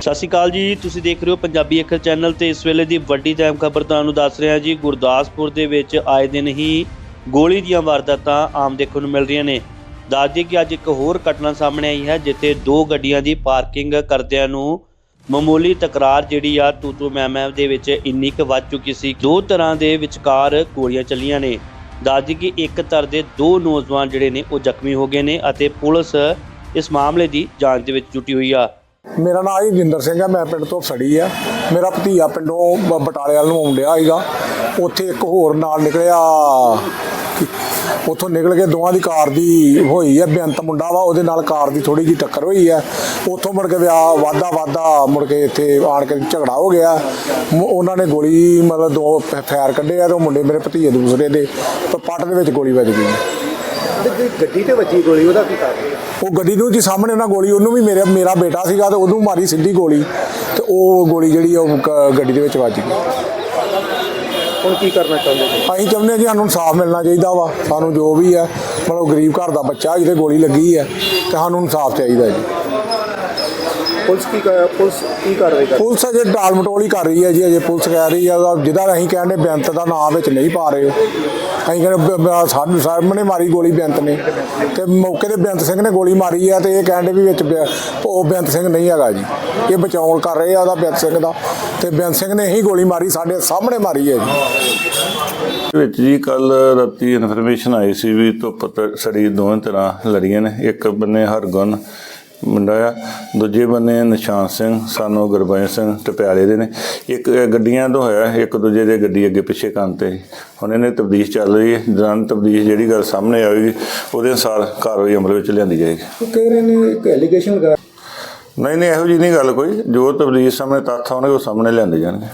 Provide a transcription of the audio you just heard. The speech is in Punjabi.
ਸਤਿ ਸ਼੍ਰੀ ਅਕਾਲ ਜੀ, ਤੁਸੀਂ ਦੇਖ ਰਹੇ ਹੋ ਪੰਜਾਬੀ ਅੱਖਰ ਚੈਨਲ ਤੇ ਇਸ ਵੇਲੇ ਦੀ ਵੱਡੀ ਅਹਿਮ ਖਬਰ ਤੁਹਾਨੂੰ ਦੱਸ ਰਿਹਾ ਜੀ, ਗੁਰਦਾਸਪੁਰ ਦੇ ਵਿੱਚ ਆਏ ਦਿਨ ਹੀ ਗੋਲੀ ਦੀਆਂ ਵਾਰਦਾਤਾਂ ਆਮ ਦੇਖਣ ਨੂੰ ਮਿਲ ਰਹੀਆਂ ਨੇ। ਦੱਸ ਦਈਏ ਕਿ ਅੱਜ ਇੱਕ ਹੋਰ ਘਟਨਾ ਸਾਹਮਣੇ ਆਈ ਹੈ, ਜਿੱਥੇ ਦੋ ਗੱਡੀਆਂ ਦੀ ਪਾਰਕਿੰਗ ਕਰਦਿਆਂ ਨੂੰ ਮਾਮੂਲੀ ਤਕਰਾਰ ਜਿਹੜੀ ਆ ਤੂ ਤੂ ਮੈਂ ਮੈਂ ਦੇ ਵਿੱਚ ਇੰਨੀ ਕੁ ਵੱਧ ਚੁੱਕੀ ਸੀ। ਦੋ ਤਰ੍ਹਾਂ ਦੇ ਵਿਚਕਾਰ ਗੋਲੀਆਂ ਚੱਲੀਆਂ ਨੇ। ਦੱਸ ਦਈਏ ਕਿ ਇੱਕ ਧਰ ਦੇ ਦੋ ਨੌਜਵਾਨ ਜਿਹੜੇ ਨੇ, ਉਹ ਜ਼ਖਮੀ ਹੋ ਗਏ ਨੇ ਅਤੇ ਪੁਲਿਸ ਇਸ ਮਾਮਲੇ ਦੀ ਜਾਂਚ ਦੇ ਵਿੱਚ ਜੁਟੀ ਹੋਈ ਆ। ਮੇਰਾ ਨਾਮ ਜੀ ਜਿੰਦਰ ਸਿੰਘ ਹੈ ਮੈਂ ਪਿੰਡ ਤੋਂ ਸੜੀ ਆ। ਮੇਰਾ ਭਤੀਆ ਪਿੰਡੋਂ ਬਟਾਲੇ ਵਾਲ ਨੂੰ ਆਉਣ ਡਿਆ ਸੀਗਾ। ਉੱਥੇ ਇੱਕ ਹੋਰ ਨਾਲ ਨਿਕਲਿਆ। ਉੱਥੋਂ ਨਿਕਲ ਕੇ ਦੋਵਾਂ ਦੀ ਕਾਰ ਦੀ ਹੋਈ ਹੈ ਬੇਅੰਤ ਮੁੰਡਾ ਵਾ, ਉਹਦੇ ਨਾਲ ਕਾਰ ਦੀ ਥੋੜੀ ਜਿਹੀ ਟੱਕਰ ਹੋਈ ਹੈ ਉੱਥੋਂ ਮੁੜ ਕੇ ਵਿਆਹ ਵਾਦਾ ਵਾਦਾ ਮੁੜ ਕੇ ਇੱਥੇ ਆਣ ਕੇ ਝਗੜਾ ਹੋ ਗਿਆ। ਉਹਨਾਂ ਨੇ ਗੋਲੀ ਮਤਲਬ ਦੋ ਫੈਰ ਫਾਇਰ ਕੱਢੇ ਆ ਤੇ ਉਹ ਮੁੰਡੇ ਮੇਰੇ ਭਤੀਜੇ ਦੂਸਰੇ ਦੇ ਪ- ਪੱਟ ਦੇ ਵਿੱਚ ਗੋਲੀ ਵੱਜ ਗਈ। ਤੇ ਜਿਹੜੀ ਗੱਡੀ ਤੇ ਵੱਜੀ ਗੋਲੀ ਉਹਦਾ ਕੀ ਕਾਰਨ? ਉਹ ਗੱਡੀ ਨੂੰ ਜੀ ਸਾਹਮਣੇ ਉਹਨਾਂ ਗੋਲੀ ਉਹਨੂੰ ਵੀ ਮੇਰੇ ਮੇਰਾ ਬੇਟਾ ਸੀਗਾ ਤੇ ਉਹਨੂੰ ਮਾਰੀ ਸਿੱਧੀ ਗੋਲੀ ਤੇ ਉਹ ਗੋਲੀ ਜਿਹੜੀ ਉਹ ਗੱਡੀ ਦੇ ਵਿੱਚ ਵੱਜ ਗਈ। ਹੁਣ ਕੀ ਕਰਨਾ ਚਾਹੁੰਦੇ ਹੋ? ਅਸੀਂ ਚਾਹੁੰਦੇ ਹਾਂ ਜੀ ਸਾਨੂੰ ਇਨਸਾਫ ਮਿਲਣਾ ਚਾਹੀਦਾ ਵਾ ਸਾਨੂੰ ਜੋ ਵੀ ਹੈ ਮਤਲਬ ਗਰੀਬ ਘਰ ਦਾ ਬੱਚਾ ਜਿਹਦੇ ਗੋਲੀ ਲੱਗੀ ਹੈ ਤੇ ਸਾਨੂੰ ਇਨਸਾਫ ਚਾਹੀਦਾ ਜੀ। ਪੁਲਿਸ ਕੀ ਕਰ ਪੁਲਿਸ ਕੀ ਕਾਰਵਾਈ ਕਰ ਪੁਲਿਸ ਅਜੇ ਟਾਲ ਮਟੋਲ ਹੀ ਕਰ ਰਹੀ ਹੈ ਜੀ ਅਜੇ ਪੁਲਿਸ ਕਹਿ ਰਹੀ ਹੈ ਜਿਹਦਾ ਅਸੀਂ ਕਹਿੰਦੇ ਬੇਅੰਤ ਦਾ ਨਾਮ ਵਿੱਚ ਨਹੀਂ ਪਾ ਰਹੇ। ਅਸੀਂ ਕਹਿੰਦੇ ਬ- ਬ- ਸਾਨੂੰ ਸਾਹਮਣੇ ਮਾਰੀ ਗੋਲੀ ਬੇਅੰਤ ਨੇ। ਤੇ ਮੌਕੇ ਤੇ ਬੇਅੰਤ ਸਿੰਘ ਨੇ ਗੋਲੀ ਮਾਰੀ ਹੈ ਤੇ ਇਹ ਕਹਿੰਦੇ ਵੀ ਵਿੱਚ ਬੇ- ਉਹ ਬੇਅੰਤ ਸਿੰਘ ਨਹੀਂ ਹੈਗਾ ਜੀ। ਇਹ ਬਚਾਉਣ ਕਰ ਰਹੇ ਆ ਉਹਦਾ ਬੇਅੰਤ ਸਿੰਘ ਦਾ। ਤੇ ਬੇਅੰਤ ਸਿੰਘ ਨੇ ਹੀ ਗੋਲੀ ਮਾਰੀ ਸਾਡੇ ਸਾਹਮਣੇ ਮਾਰੀ ਹੈ ਜੀ। ਵਿੱਚ ਜੀ ਕੱਲ ਰਾਤੀ ਇਨਫੋਰਮੇਸ਼ਨ ਆਈ ਸੀ ਵੀ ਧੁੱਪ ਤੇ ਸੜੀ ਦੋਵੇਂ ਤਰ੍ਹਾਂ ਲੜੀਆਂ ਨੇ। ਇੱਕ ਬੰਨੇ ਹਰਗੁਣ ਮੁੰਡਾ ਆ। ਦੂਜੇ ਬੰਨੇ ਨਿਸ਼ਾਨ ਸਿੰਘ ਸਾਨੂੰ ਗੁਰਬਚਨ ਸਿੰਘ ਟਪਿਆਲੇ ਦੇ ਨੇ। ਇੱਕ ਗੱਡੀਆਂ ਤੋਂ ਹੋਇਆ ਇੱਕ ਦੂਜੇ ਦੇ ਗੱਡੀ ਅੱਗੇ ਪਿੱਛੇ ਕੰਨ ਤੇ। ਹੁਣ ਇਹਨੇ ਤਬਦੀਸ਼ ਚੱਲ ਰਹੀ ਹੈ। ਦੌਰਾਨ ਤਬਦੀਸ਼ ਜਿਹੜੀ ਗੱਲ ਸਾਹਮਣੇ ਆਵੇਗੀ ਉਹਦੇ ਅਨੁਸਾਰ ਕਾਰਵਾਈ ਅਮਲ ਵਿੱਚ ਲਿਆਂਦੀ ਜਾਏਗੀ। ਉਹ ਕਹਿ ਰਹੇ ਨੇ ਇੱਕ ਐਲੀਗੇਸ਼ਨ ਲਗਾ ਨਹੀਂ ਨਹੀਂ ਇਹੋ ਜਿਹੀ ਨਹੀਂ ਗੱਲ ਕੋਈ। ਜੋ ਤਬਦੀਸ਼ ਸਾਹਮਣੇ ਤੱਥ ਆਉਣਗੇ ਉਹ ਸਾਹਮਣੇ ਲਿਆਂਦੇ ਜਾਣਗੇ।